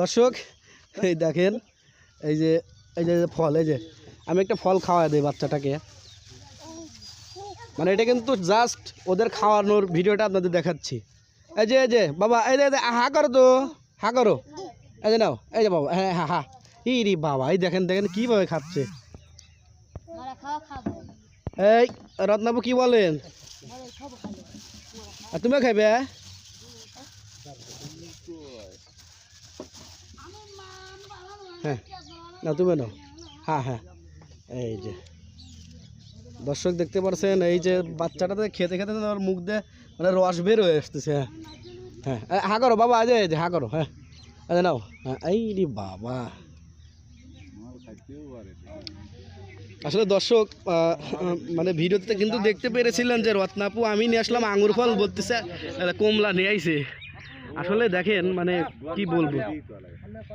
দর্শক, এই দেখেন, এই যে এই যে ফল, এই যে, আমি একটা ফল খাওয়া দিই বাচ্চাটাকে। মানে এটা কিন্তু জাস্ট ওদের খাওয়ানোর ভিডিওটা আপনাদের দেখাচ্ছি। এই যে এই যে, বাবা, এই যে হা করো তো, হা করো। এই যে নাও, এই যে বাবা হ্যাঁ হ্যাঁ হা ই বাবা, এই দেখেন দেখেন কীভাবে খাচ্ছে। এই, রত্নাবু কি বলেন? মারা খাব খাব আর তুমিও খাইবে হ্যাঁ না তুমি নাও। হ্যাঁ হ্যাঁ এই যে। দর্শক দেখতে পাচ্ছেন এই যে বাচ্চাটাতে খেতে খেতে ওর মুখ দিয়ে মানে রস বের হয়ে আসতেছে হ্যাঁ। হ্যাঁ এ, হা করো বাবা আজ হা করো হ্যাঁ। আচ্ছা নাও হ্যাঁ এই রে বাবা। আসলে দর্শক মানে ভিডিওতে কিন্তু দেখতে পেরেছিলেন যে রত্নাপু আমি নিয়ে আসলাম আঙুর ফল বলতেছে কমলা নিয়ে আইছে। আসলে দেখেন মানে কি বলব?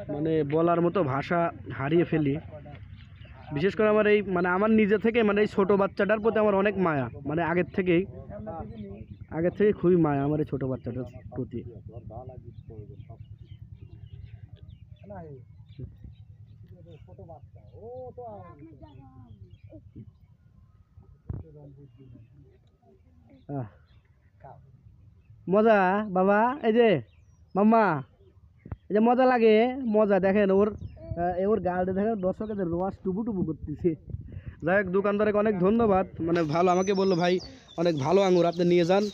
মানে বলার মতো ভাষা হারিয়ে ফেলি। বিশেষ করে আমার এই মানে আমার নিজে থেকে মানে এই ছোটো বাচ্চাটার প্রতি আমার অনেক মায়া। মানে আগের থেকেই, আগের থেকে খুবই মায়া আমার এই ছোটো বাচ্চাটার প্রতি। আহ। মজা বাবা এই যে মাম্মা এই যে মজা লাগে মজা দেখেন ওর ওর গালটা দেখেন দর্শকের রস টুবু টুবু করতেছে। যাই হোক দোকানদারকে অনেক ধন্যবাদ। মানে ভালো আমাকে বলল ভাই অনেক ভালো আঙুর আপনি নিয়ে যান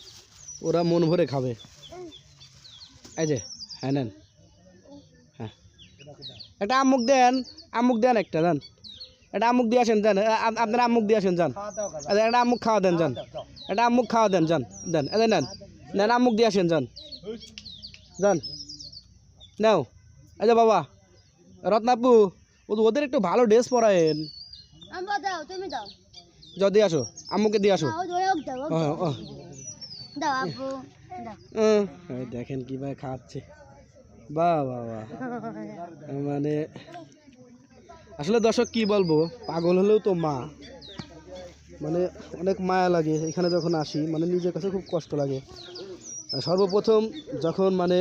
ওরা মন ভরে খাবে। এই যে হ্যাঁ নেন। হ্যাঁ। একটা আমুক দেন আমুক দেন একটা দেন। এটা আমুক দিয়ে আসেন দেন। আপ- আপনারা আমুক দিয়ে আসেন যান। আচ্ছা, এটা আমুক খাওয়া দেন যান। এটা আমুক খাওয়া দেন যান দেন। যে নেন। নেন আমুক দিয়ে আসেন যান। যান। নাও। আচ্ছা বাবা রত্নাপু ওদের একটু ভালো ড্রেস পরায়েন। যদি আসো। আম্মুকে দিয়ে আসো। দাও উম, এই দেখেন কীভাবে খাচ্ছে। বাহ বাহ বাহ মানে আসলে দর্শক কি বলব? পাগল হলেও তো মা। মানে অনেক মায়া লাগে এখানে যখন আসি মানে নিজের কাছে খুব কষ্ট লাগে। সর্বপ্রথম যখন মানে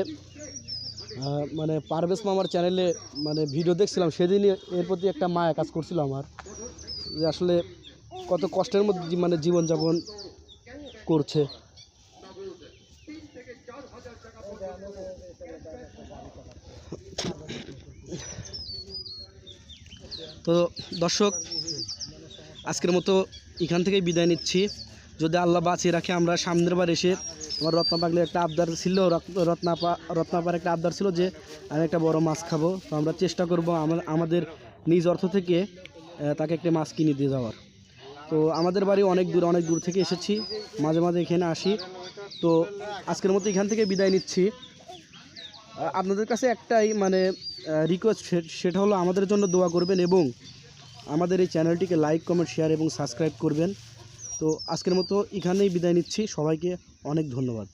মানে পারভেজ মামার চ্যানেলে মানে ভিডিও দেখছিলাম, সেদিনই এর প্রতি একটা মায়া কাজ করছিল আমার। যে আসলে কত কষ্টের মধ্যে মানে জীবনযাপন করছে। তো দর্শক, আজকের মতো এখান থেকেই বিদায় নিচ্ছি। যদি আল্লাহ বাঁচিয়ে রাখে, আমরা সামনের বার এসে আমার রত্না পাগলের একটা আবদার ছিল রত্ন- রত্নাপা রত্নাপার একটা আবদার ছিল যে, আমি একটা বড় মাছ খাব। তো আমরা চেষ্টা করব আমা- আমাদের নিজ অর্থ থেকে তাকে একটা মাছ কিনে দিয়ে যাওয়ার। তো আমাদের বাড়ি অনেক দূর অনেক দূর থেকে এসেছি। মাঝে মাঝে এখানে আসি। তো আজকের মতো এখান থেকে বিদায় নিচ্ছি। আপনাদের কাছে একটাই মানে রিকোয়েস্ট সেটা হলো আমাদের জন্য দোয়া করবেন এবং আমাদের এই চ্যানেলটিকে লাইক, কমেন্ট, শেয়ার এবং সাবস্ক্রাইব করবেন। তো আজকের মতো এখানেই বিদায় নিচ্ছি। সবাইকে অনেক ধন্যবাদ।